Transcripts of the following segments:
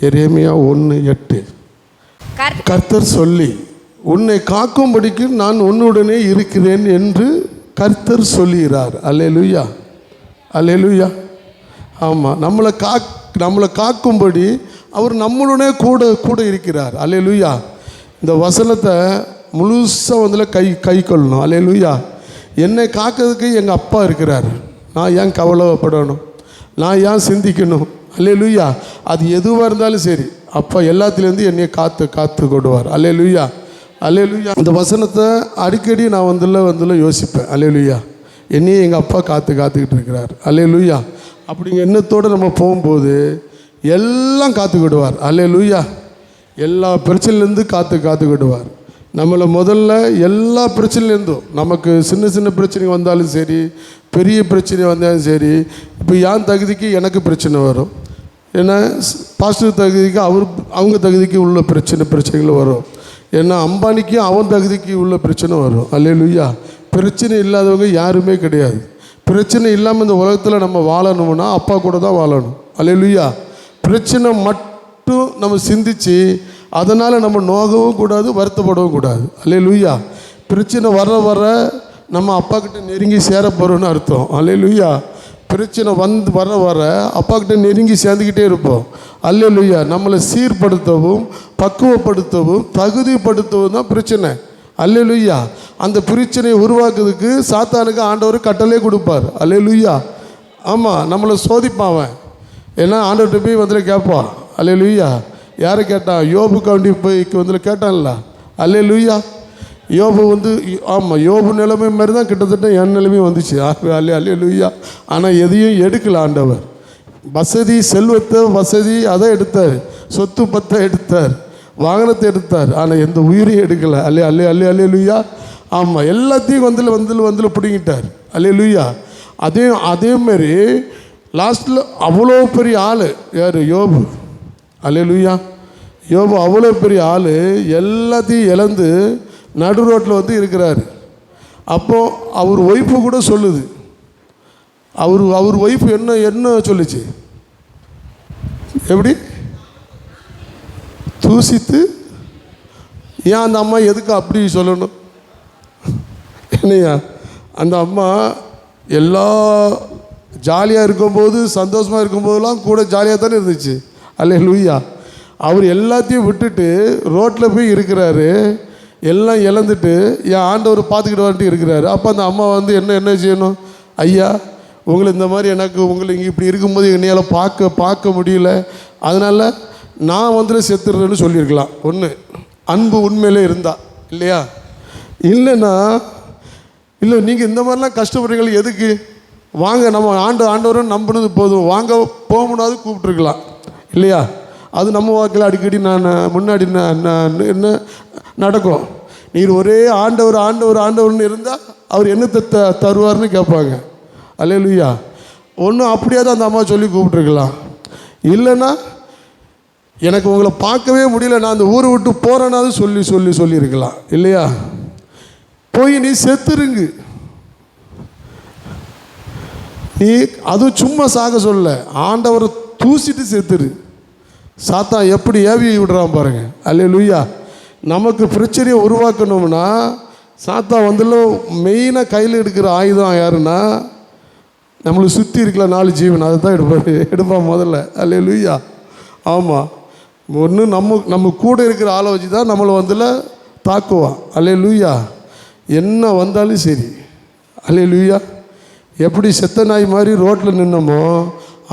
எரேமியா ஒன்று எட்டு. கர்த்த கர்த்தர் சொல்லி உன்னை காக்கும்படிக்கு நான் உன்னுடனே இருக்கிறேன் என்று கர்த்தர் சொல்லுகிறார். அல்லேலூயா. அல்லேலூயா. ஆமாம் நம்மளை காக் நம்மளை காக்கும்படி அவர் நம்மளுடனே கூட கூட இருக்கிறார். அல்லேலூயா. இந்த வசனத்தை முழுசாக வந்துல கை கை கொள்ளணும். அல்லேலூயா. என்னை காக்கிறதுக்கு எங்கள் அப்பா இருக்கிறார். நான் ஏன் கவலைப்படணும்? நான் ஏன் சிந்திக்கணும்? அல்லேலூயா அது எதுவாக இருந்தாலும் சரி அப்பா எல்லாத்துலேருந்து என்னைய காத்து காத்து கொடுவார் அல்லேலூயா லுய்யா இந்த வசனத்தை அடிக்கடி நான் வந்துல வந்துல யோசிப்பேன். அல்லேலூயா என்னையே எங்கள் அப்பா காத்து காத்துக்கிட்டு இருக்கிறார். அல்லேலூயா அப்படிங்க எண்ணத்தோடு நம்ம போகும்போது எல்லாம் காத்துக்கிடுவார் அல்லேலூயா எல்லா பிரச்சனையிலேருந்து காத்து காத்துக்கிடுவார் நம்மளை முதல்ல எல்லா பிரச்சனையிலேருந்தும் நமக்கு சின்ன சின்ன பிரச்சனை வந்தாலும் சரி பெரிய பிரச்சனை வந்தாலும் சரி இப்போ என் தகுதிக்கு எனக்கு பிரச்சனை வரும். ஏன்னா பாஸ்டர் தகுதிக்கு அவர் அவங்க தகுதிக்கு உள்ள பிரச்சனை பிரச்சனைகள் வரும். ஏன்னா அம்பானிக்கும் அவன் தகுதிக்கு உள்ள பிரச்சனை வரும். அல்லையா பிரச்சனை இல்லாதவங்க யாருமே கிடையாது. பிரச்சனை இல்லாமல் இந்த உலகத்தில் நம்ம வாழணும்னா அப்பா கூட தான் வாழணும். அல்லையா பிரச்சனை மட்டும் மட்டும் நம்ம சிந்திச்சு அதனால் நம்ம நோகவும் கூடாது வருத்தப்படவும் கூடாது. அல்லே லூயா பிரச்சனை வர வர நம்ம அப்பா கிட்ட நெருங்கி சேர போகிறோன்னு அர்த்தம். அல்லேலூயா. பிரச்சனை வந்து வர வர அப்பா கிட்ட நெருங்கி சேர்ந்துக்கிட்டே இருப்போம். அல்லேலூயா. நம்மளை சீர்படுத்தவும் பக்குவப்படுத்தவும் தகுதிப்படுத்தவும் தான் பிரச்சனை. அல்லேலூயா. அந்த பிரச்சனையை உருவாக்குறதுக்கு சாத்தானுக்கு ஆண்டவர் கட்டளே கொடுப்பார். அல்லே லூயா ஆமாம் நம்மளை சோதிப்பாவன் ஏன்னா ஆண்டவர்கிட்ட போய் வந்துட்டு கேட்பான். அல்லேலூயா யாரை கேட்டான் யோபு கவுண்டி போய் வந்து கேட்டான்ல. அல்லே லூயா யோபு வந்து ஆமாம் யோபு நிலைமை மாதிரி தான் கிட்டத்தட்ட என் நிலைமையும் வந்துச்சு. அல்லே அல்லே லூயா ஆனால் எதையும் எடுக்கல ஆண்டவர். வசதி செல்வத்தை வசதி அதை எடுத்தார். சொத்து பத்தை எடுத்தார். வாகனத்தை எடுத்தார். ஆனால் எந்த உயிரையும் எடுக்கலை. அல்லே அல்லே அல்லே அல்லே லூயா ஆமாம் எல்லாத்தையும் வந்துல வந்துல வந்துல பிடிங்கிட்டார். அல்லே லூயா அதே அதேமாரி லாஸ்ட்டில் அவ்வளோ பெரிய ஆள். யார்? யோபு. அல்லே லூயா யோபு அவ்வளோ பெரிய ஆள். எல்லாத்தையும் இழந்து நடு ரோட்டில் வந்து இருக்கிறாரு. அப்போது அவர் ஒய்ஃபு கூட சொல்லுது. அவர் அவர் ஒய்ஃப் என்ன என்ன சொல்லுச்சு? எப்படி? தூசித்து ஏன் அந்த அம்மா எதுக்கு அப்படி சொல்லணும்? என்னையா? அந்த அம்மா எல்லா ஜாலியாக இருக்கும்போது சந்தோஷமாக இருக்கும்போதெல்லாம் கூட ஜாலியாக தானே இருந்துச்சு. அல்ல லூயா அவர் எல்லாத்தையும் விட்டுட்டு ரோட்டில் போய் இருக்கிறாரு. எல்லாம் இழந்துட்டு என் ஆண்டவர் பார்த்துக்கிட்டு வந்துட்டு இருக்கிறாரு. அப்போ அந்த அம்மா வந்து என்ன என்ன செய்யணும்? ஐயா உங்களை இந்த மாதிரி எனக்கு உங்களை இங்கே இப்படி இருக்கும்போது என்னையால் பார்க்க பார்க்க முடியல. அதனால் நான் வந்துட்டு செத்துடுறேன்னு சொல்லியிருக்கலாம். ஒன்று அன்பு உண்மையிலே இருந்தா இல்லையா? இல்லைன்னா இல்லை நீங்கள் இந்த மாதிரிலாம் கஷ்டப்படுறீங்களே எதுக்கு? வாங்க நம்ம ஆண்டு ஆண்டவரும் நம்பினது போதும். வாங்க போக முடியாது கூப்பிட்ருக்கலாம் இல்லையா? அது நம்ம வாக்கில் அடிக்கடி நான் முன்னாடி நான் என்ன நடக்கும்? நீர் ஒரே ஆண்டவர் ஆண்டவர் ஆண்டவர்னு இருந்தால் அவர் என்னத்தை த தருவார்னு கேட்பாங்க. அல்லையா ஒன்றும் அப்படியே தான் அந்த அம்மா சொல்லி கூப்பிட்ருக்கலாம் இல்லைன்னா எனக்கு உங்களை பார்க்கவே முடியல. நான் அந்த ஊரை விட்டு போகிறேனாவது சொல்லி சொல்லி சொல்லியிருக்கலாம். இல்லையா? போய் நீ செத்துருங்க. நீ அதுவும் சும்மா சாக சொல்ல. ஆண்டவரை தூசிட்டு செத்துரு. சாத்தா எப்படி ஏவி விடுறான் பாருங்க. அல்ல லூயா நமக்கு பிரச்சனையை உருவாக்கணும்னா சாத்தா வந்துல மெயினாக கையில் எடுக்கிற ஆயுதம் யாருன்னா நம்மளை சுற்றி இருக்கல நாலு ஜீவன் அதை தான் எடுப்பார். எடுப்பான் முதல்ல. அல்ல லூயா ஆமாம் ஒன்று நம்ம நம்ம கூட இருக்கிற ஆளை வச்சு தான் நம்மளை வந்துல தாக்குவான். அல்ல லூயா என்ன வந்தாலும் சரி. அல்ல லூயா எப்படி செத்த நாய் மாதிரி ரோட்டில் நின்னமோ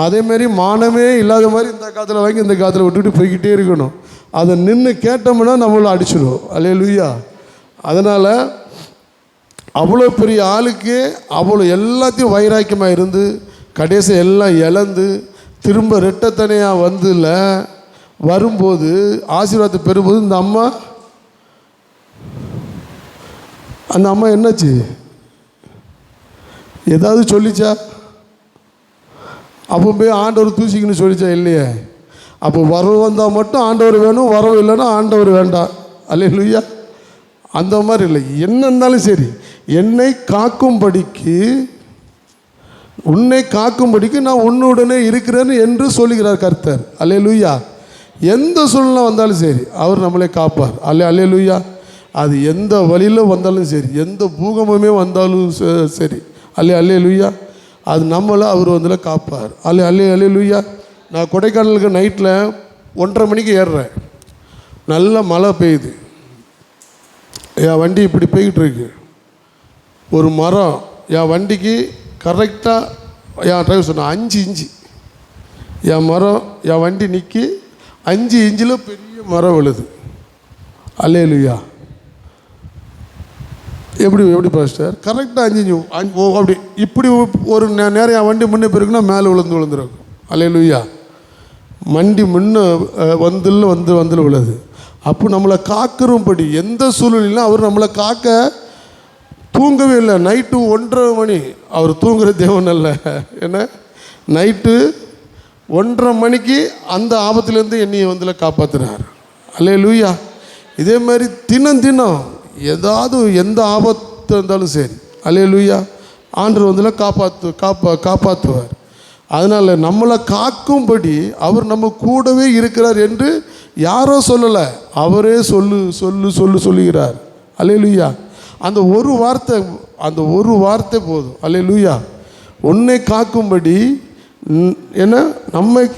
அதேமாரி மானமே இல்லாத மாதிரி இந்த காற்றுல வாங்கி இந்த காற்றுல விட்டுட்டு போய்கிட்டே இருக்கணும். அதை நின்று கேட்டோம்னா நம்மளை அடிச்சிடும் அல்லே லூயா அதனால் அவ்வளோ பெரிய ஆளுக்கு அவ்வளோ எல்லாத்தையும் வைராக்கியமாக இருந்து கடைசி எல்லாம் இழந்து திரும்ப ரெட்டத்தனையாக வந்துல வரும்போது ஆசீர்வாதத்தை பெறும்போது இந்த அம்மா அந்த அம்மா என்னாச்சு? ஏதாவது சொல்லிச்சா? அப்போ போய் ஆண்டவர் தூசிக்கணும்னு சொல்லிச்சா இல்லையே. அப்போ வரவு வந்தால் மட்டும் ஆண்டவர் வேணும் வரவு இல்லைன்னா ஆண்டவர் வேண்டாம் அல்ல லுய்யா அந்த மாதிரி இல்லை. என்ன இருந்தாலும் சரி என்னை காக்கும்படிக்கு உன்னை காக்கும்படிக்கு நான் உன்னுடனே இருக்கிறேன் என்று சொல்லுகிறார் கர்த்தர். அல்லே லூயா எந்த சூழ்நிலை வந்தாலும் சரி அவர் நம்மளை காப்பார். அல்ல லூயா அது எந்த வழியில் வந்தாலும் சரி எந்த பூகம்பமே வந்தாலும் ச- சரி. அல்ல லூயா அது நம்மளை அவர் வந்து காப்பார். அல்ல அல்லே லூயா நான் கொடைக்கானலுக்கு நைட்டில் ஒன்றரை மணிக்கு ஏறுறேன். நல்ல மழை பெய்யுது. என் வண்டி இப்படி போய்கிட்டு இருக்கு ஒரு மரம். என் வண்டிக்கு கரெக்டாக என் டிரைவர் சொன்ன அஞ்சு இன்ச்சு. என் மரம் என் வண்டி நிற்கி அஞ்சு இன்ச்சில் பெரிய மரம் விழுது. அல்லையா எப்படி எப்படி பாஸ்டர் கரெக்டாக அஞ்சு ஓ அப்படி இப்படி ஒரு நே- நேரம் என் வண்டி முன்னே போயிருக்குன்னா மேலே விழுந்து விழுந்துருக்கும் அல்லேலுயா. மண்டி முன்ன அஹ், வந்துல வந்து வந்துல விழுது. அப்போ நம்மளை காக்கிறபடி எந்த சூழ்நிலையிலும் அவர் நம்மளை காக்க தூங்கவே இல்லை. நைட்டு ஒன்றரை மணி அவர் தூங்குற தேவன் அல்ல. என்ன? நைட்டு ஒன்றரை மணிக்கு அந்த ஆபத்துலேருந்து என்னையை வந்துல காப்பாற்றினார் அல்லே லூயா இதே மாதிரி தினம் தினம் ஏதாவது எந்த ஆபத்து இருந்தாலும் சரி. அல்லே லூயா ஆண்டவர் வந்துல காப்பாற்று காப்பா காப்பாற்றுவார் அதனால் நம்மளை காக்கும்படி அவர் நம்ம கூடவே இருக்கிறார் என்று யாரோ சொல்லலை. அவரே சொல்லு சொல்லு சொல்லு சொல்லுகிறார். அல்லேலூயா. அந்த ஒரு வார்த்தை அந்த ஒரு வார்த்தை போதும். அல்லேலூயா. உன்னை காக்கும்படி என்ன? நம்மை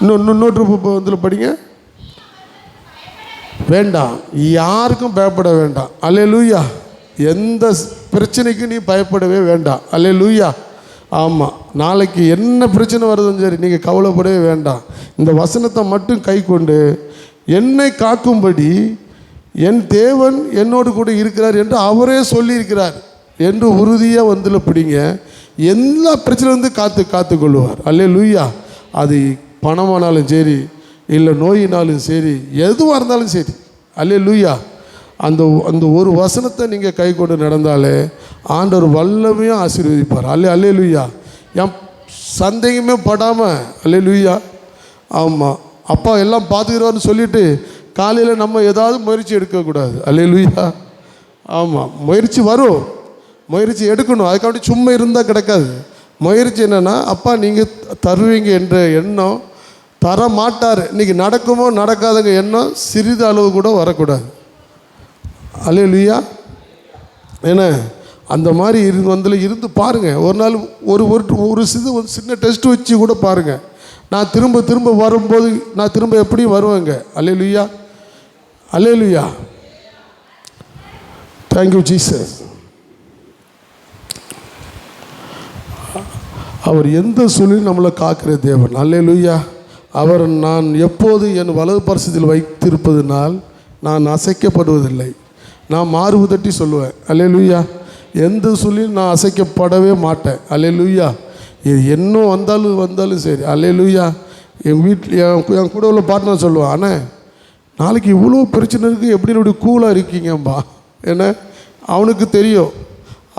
இன்னொன்று இன்னும் இன்னொரு இதில் படிங்க. வேண்டாம். யாருக்கும் பயப்பட வேண்டாம். அல்லே லூயா எந்த பிரச்சனைக்கும் நீ பயப்படவே வேண்டாம். அல்லே லூயா ஆமாம் நாளைக்கு என்ன பிரச்சனை வருதுன்னு சரி நீங்கள் கவலைப்படவே வேண்டாம். இந்த வசனத்தை மட்டும் கை கொண்டு என்னை காக்கும்படி என் தேவன் என்னோடு கூட இருக்கிறார் என்று அவரே சொல்லியிருக்கிறார் என்று உறுதியாக வந்துல பிடிங்க. எல்லா பிரச்சனையிலிருந்து காத்து காத்துக்கொள்வார். அல்லே லூயா அது பணமானாலும் சரி இல்லை நோயினாலும் சரி எதுவாக இருந்தாலும் சரி. அல்லே லூயா அந்த அந்த ஒரு வசனத்தை நீங்கள் கை கொண்டு நடந்தாலே ஆண்டவர் வல்லமையும் ஆசீர்வதிப்பார். அல்லே அல்லே லூயா என் சந்தேகமே படாமல் அல்லே லூயா ஆமாம் அப்பா எல்லாம் பார்த்துக்கிறோன்னு சொல்லிட்டு காலையில் நம்ம ஏதாவது முயற்சி எடுக்கக்கூடாது. அல்லே லூயா ஆமாம் முயற்சி வரும். முயற்சி எடுக்கணும். அதுக்காண்டி சும்மா இருந்தால் கிடைக்காது. முயற்சி என்னென்னா அப்பா நீங்கள் தருவீங்க என்ற எண்ணம் தர மாட்டார் இன்றைக்கி நடக்குமோ நடக்காதுங்க எண்ணம் சிறிது அளவு கூட வரக்கூடாது. அல்லே லுய்யா என்ன? அந்த மாதிரி இருந்து வந்தில் இருந்து பாருங்கள் ஒரு நாள் ஒரு ஒரு ஒரு சிது ஒரு சின்ன டெஸ்ட் வச்சு கூட பாருங்கள் நான் திரும்ப திரும்ப வரும்போது நான் திரும்ப எப்படியும் வருவேங்க. அல்லே லுய்யா லுய்யா தேங்க்யூ ஜீசஸ் அவர் எந்த சூழலில் நம்மளை காக்கிற தேவன். அல்லேலூயா. அவர் நான் எப்போது என் வலது பரிசத்தில் வைத்திருப்பதனால் நான் அசைக்கப்படுவதில்லை. நான் மார்பு தட்டி சொல்லுவேன் அல்லேலூயா. எந்த சொல்லியும் நான் அசைக்கப்படவே மாட்டேன். அல்லேலூயா. இது என்ன வந்தாலும் வந்தாலும் சரி. அல்லேலூயா. என் வீட்டில் என் என் கூட உள்ள பார்ட்னர் சொல்லுவான் அண்ணே நாளைக்கு இவ்வளோ பிரச்சனை இருக்குது எப்படி இப்படி கூலாக இருக்கீங்கம்பா ஏன்னா அவனுக்கு தெரியும்.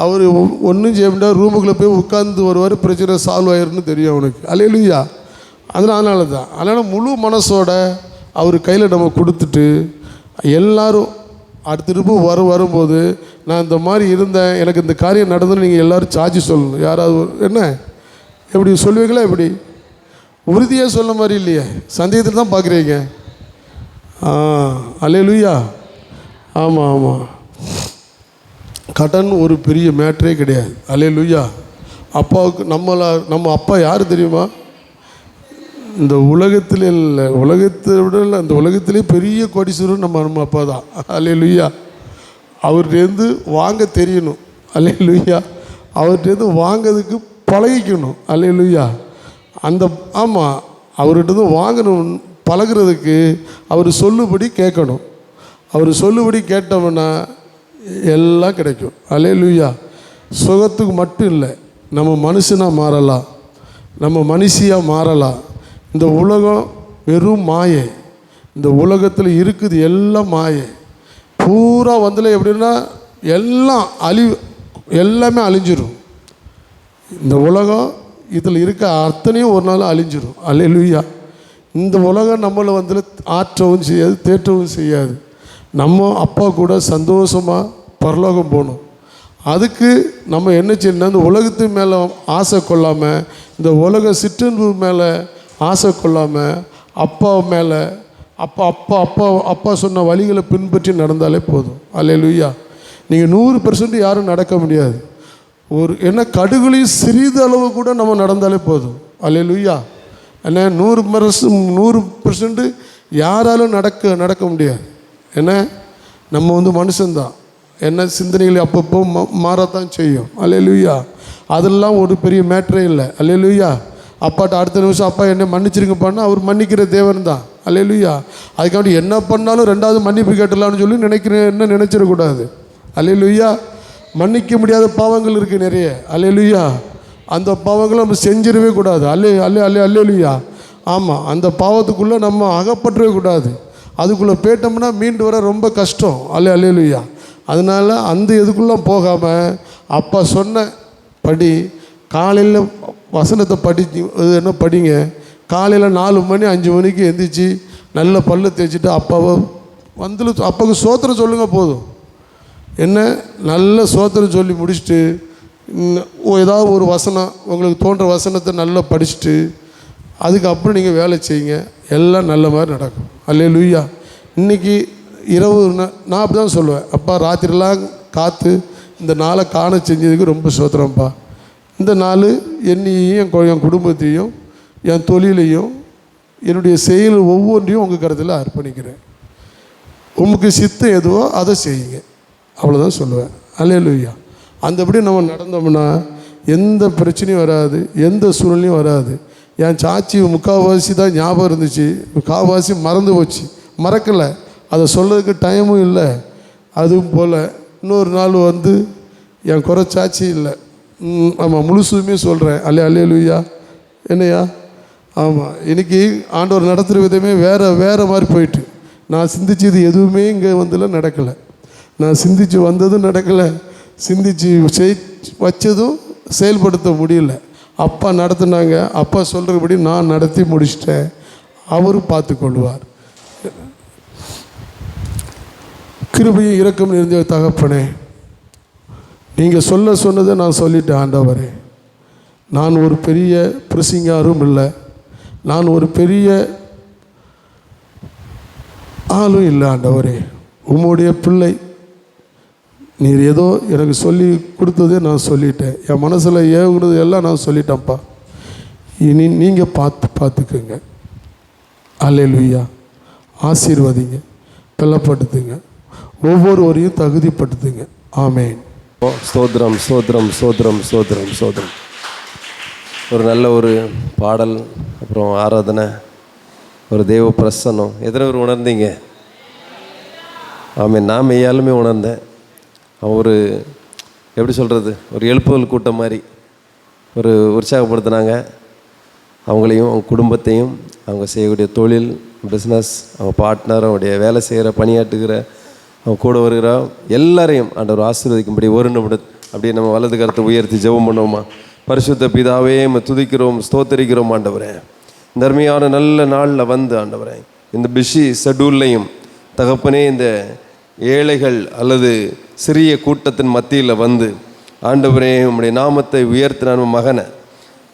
அவர் ஒன்றும் செய்ய முடியாது. ரூமுக்குள்ளே போய் உட்காந்து வருவார் பிரச்சனை சால்வ் ஆயிருன்னு தெரியும் அவனுக்கு. அலையிலுயா அதனால் அதனால தான் அதனால் முழு மனசோட அவர் கையில் நம்ம கொடுத்துட்டு எல்லாரும் அடுத்த திரும்ப வர வரும்போது நான் இந்த மாதிரி இருந்தேன் எனக்கு இந்த காரியம் நடந்ததுன்னு நீங்கள் எல்லோரும் சாட்சி சொல்லணும். யாராவது என்ன? எப்படி சொல்லுவீங்களா எப்படி? உறுதியாக சொல்ல மாதிரி இல்லையே. சந்தேகத்தில் தான் பார்க்குறீங்க. ஆ அலே லூயா ஆமாம் ஆமாம் கடன் ஒரு பெரிய மேட்டரே கிடையாது. அலே லுய்யா அப்பாவுக்கு நம்மளை நம்ம அப்பா யார் தெரியுமா? இந்த உலகத்தில் இல்லை உலகத்தை விட இல்லை இந்த உலகத்திலே பெரிய கோடீஸ்வரர் நம்ம நம்ம அப்பா தான். அலே லுய்யா அவர்கிட்டேருந்து வாங்க தெரியணும். அலே லுய்யா அவர்கிட்டேருந்து வாங்கிறதுக்கு பழகிக்கணும். அலே லுய்யா அந்த ஆமாம் அவர்கிட்டருந்து வாங்கணும் பழகுறதுக்கு அவர் சொல்லுபடி கேட்கணும். அவர் சொல்லுபடி கேட்டோம்னா எல்லாம் கிடைக்கும். அலே லுய்யா சுகத்துக்கு மட்டும் இல்லை நம்ம மனுஷனாக மாறலாம். நம்ம மனுஷியாக மாறலாம். இந்த உலகம் வெறும் மாயை. இந்த உலகத்தில் இருக்குது எல்லாம் மாயை. பூரா வந்துல எப்படின்னா எல்லாம் அழி எல்லாமே அழிஞ்சிடும் இந்த உலகம் இதில் இருக்க அத்தனையும் ஒரு நாள் அழிஞ்சிடும் அழிலுயா இந்த உலகம் நம்மளை வந்து ஆற்றவும் செய்யாது தேற்றவும் செய்யாது. நம்ம அப்பா கூட சந்தோஷமாக பரலோகம் போகணும் அதுக்கு நம்ம என்ன செய்யணும் இந்த உலகத்து மேலே ஆசை கொள்ளாமல் இந்த உலக சிற்றன்பு மேலே ஆசை கொள்ளாமல் அப்பா மேலே அப்பா அப்பா அப்பா அப்பா சொன்ன வழிகளை பின்பற்றி நடந்தாலே போதும். அல்லேலூயா. நீங்கள் நூறு பெர்சன்ட் யாரும் நடக்க முடியாது. ஒரு என்ன கடுகுலையும் சிறிது அளவு கூட நம்ம நடந்தாலே போதும். அல்லேலூயா. என்ன நூறு பர்ச நூறு பெர்சன்ட் யாராலும் நடக்க நடக்க முடியாது. என்ன? நம்ம வந்து மனுஷன்தான். என்ன சிந்தனைகள் அப்பப்போ மாறத்தான் செய்யும். அல்லேலூயா. அதெல்லாம் ஒரு பெரிய மேட்ரே இல்லை. அல்லேலூயா. அப்பாட்ட அடுத்த நிமிஷம் அப்பா என்னை மன்னிச்சிருங்கப்பான்னு அவர் மன்னிக்கிற தேவன் தான். அலையலுயா அதுக்காண்டி என்ன பண்ணாலும் ரெண்டாவது மன்னிப்பு கேட்டலாம்னு சொல்லி நினைக்கிறேன் என்ன நினச்சிடக்கூடாது. அலையலுயா மன்னிக்க முடியாத பாவங்கள் இருக்குது நிறைய. அலையலுயா அந்த பாவங்களை நம்ம செஞ்சிடவே கூடாது. அல்லே அல்லே அல்லே அல்லேலூயா. ஆமாம் அந்த பாவத்துக்குள்ளே நம்ம அகப்பற்றவே கூடாது. அதுக்குள்ளே போயிட்டோம்னா மீண்டு வர ரொம்ப கஷ்டம். அல்லே அல்லேலூயா. அதனால் அந்த இதுக்குள்ளே போகாமல் அப்பா சொன்ன படி காலையில் வசனத்தை படிச்சு இது என்ன படிங்க? காலையில் நாலு மணி அஞ்சு மணிக்கு எந்திரிச்சு நல்ல பல்லு தேய்ச்சிட்டு அப்பாவை வந்துல அப்பாவுக்கு சோத்திரம் சொல்லுங்கள் போதும். என்ன? நல்ல சோத்திரம் சொல்லி முடிச்சுட்டு ஏதாவது ஒரு வசனம் உங்களுக்கு தோன்ற வசனத்தை நல்லா படிச்சுட்டு அதுக்கப்புறம் நீங்கள் வேலை செய்யுங்க. எல்லாம் நல்ல மாதிரி நடக்கும். அல்லே லூயா இன்றைக்கி இரவு நா- நான் அப்படி தான் சொல்லுவேன். அப்பா ராத்திரிலாம் காற்று இந்த நாளை காண செஞ்சதுக்கு ரொம்ப சோத்திரம்ப்பா. இந்த நாள் என்னையும் என் குடும்பத்தையும் என் தொழிலையும் என்னுடைய செயல் ஒவ்வொன்றையும் உங்கள் கருத்தில் அர்ப்பணிக்கிறேன். உமக்கு சித்தம் எதுவோ அதை செய்யுங்க. அவ்வளோதான் சொல்லுவேன். அல்லேலூயா. அந்தபடி நம்ம நடந்தோம்னா எந்த பிரச்சனையும் வராது எந்த சூழ்நிலையும் வராது. என் சாச்சி முக்கால்வாசி தான் ஞாபகம் இருந்துச்சு. முக்கால்வாசி மறந்து போச்சு. மறக்கலை. அதை சொல்கிறதுக்கு டைமும் இல்லை. அதுவும் போல் இன்னொரு நாள் வந்து என் குறை சாட்சி இல்லை. ஆமாம் முழுசுமே சொல்கிறேன் அல்லே லூயா என்னையா? ஆமாம் இன்றைக்கி ஆண்டவர் நடத்துகிற விதமே வேறு வேறு மாதிரி போயிட்டு. நான் சிந்திச்சது எதுவுமே இங்கே வந்துல நடக்கலை. நான் சிந்திச்சு வந்ததும் நடக்கலை. சிந்திச்சு செய் வச்சதும் செயல்படுத்த முடியல. அப்பா நடத்துனாங்க. அப்பா சொல்கிறபடி நான் நடத்தி முடிச்சிட்டேன். அவரும் பார்த்து கொள்வார். கிருபையும் இரக்கம் நிறைந்த தகப்பனே. நீங்கள் சொல்ல சொன்னதை நான் சொல்லிட்டேன் ஆண்டவரே. நான் ஒரு பெரிய பிரசிங்காரும் இல்லை. நான் ஒரு பெரிய ஆளும் இல்லை ஆண்டவரே. உம்முடைய பிள்ளை. நீர் ஏதோ எனக்கு சொல்லி கொடுத்ததே நான் சொல்லிட்டேன். என் மனசில் ஏவுகிறது எல்லாம் நான் சொல்லிட்டேன்ப்பா. இனி நீங்கள் பார்த்து பார்த்துக்குங்க. அல்லேலூயா. ஆசீர்வதிங்க. பலப்படுத்துங்க. ஒவ்வொருவரையும் தகுதிப்படுத்துங்க. ஆமேன். ஸ்தோத்ரம் ஸ்தோத்ரம் ஸ்தோத்ரம் ஸ்தோத்ரம் ஸ்தோத்ரம் ஒரு நல்ல ஒரு பாடல் அப்புறம் ஆராதனை ஒரு தெய்வ பிரசன்னம். எத்தனை பேர் உணர்ந்தீங்க? ஆமாம் நான் மெய்யாலுமே உணர்ந்தேன். அவன் ஒரு எப்படி சொல்கிறது ஒரு எழுப்புதல் கூட்டம் மாதிரி. ஒரு உற்சாகப்படுத்தினாங்க. அவங்களையும் அவங்க குடும்பத்தையும் அவங்க செய்யக்கூடிய தொழில் பிஸ்னஸ் அவங்க பார்ட்னர் அவங்களுடைய வேலை செய்கிற பணியாற்றுகிற கூட வருகிற எல்லாரையும் ஆண்டவர் ஆசீர்வதிக்கும்படி ஒரு நிமிடம் அப்படியே நம்ம வலது கருத்தை உயர்த்தி ஜெபம் பண்ணுவோமா? பரிசுத்த பிதாவே நம்ம துதிக்கிறோம் ஸ்தோத்தரிக்கிறோம் ஆண்டவரே. தர்மையான நல்ல நாளில் வந்து ஆண்டவரே இந்த பிஷி ஷெடியூல்லையும் தகப்பனே இந்த ஏழைகள் அல்லது சிறிய கூட்டத்தின் மத்தியில் வந்து ஆண்டவரே உம்முடைய நாமத்தை உயர்த்தின மகனை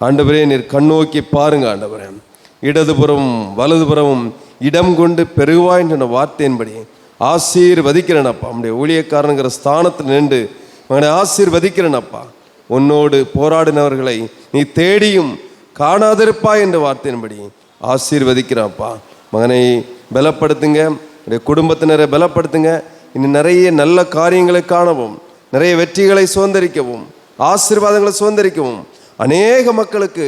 ஆண்டவரே நீர் கண்ணோக்கி பாருங்க ஆண்டவரே. இடதுபுறம் வலதுபுறமும் இடம் கொண்டு பெருவாய் என்ற வார்த்தையின்படி ஆசீர்வதிக்கிறேனப்பா. நம்முடைய ஊழியக்காரனுங்கிற ஸ்தானத்தில் நின்று மகனை ஆசீர்வதிக்கிறேனப்பா. உன்னோடு போராடினவர்களை நீ தேடியும் காணாதிருப்பா என்ற வார்த்தையின்படி ஆசீர்வதிக்கிறாப்பா மகனை பலப்படுத்துங்க குடும்பத்தினரை பலப்படுத்துங்க. இன்னும் நிறைய நல்ல காரியங்களை காணவும் நிறைய வெற்றிகளை சுதந்திரிக்கவும் ஆசீர்வாதங்களை சுதந்திரிக்கவும் அநேக மக்களுக்கு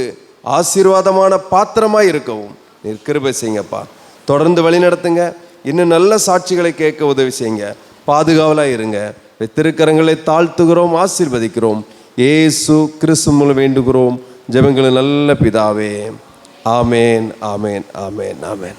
ஆசீர்வாதமான பாத்திரமாக இருக்கவும். நீர் கிருபை செய்யுங்கப்பா. தொடர்ந்து வழி நடத்துங்க இன்னும் நல்ல சாட்சிகளை கேட்க உதவி செய்யுங்க. பாதுகாவலாக இருங்க. திருக்கரங்களை தாழ்த்துகிறோம் ஆசீர்வதிக்கிறோம். ஏசு கிறிஸ்து மூலம் வேண்டுகிறோம். ஜெபங்களை நல்ல பிதாவே. ஆமேன் ஆமேன் ஆமேன் ஆமேன்.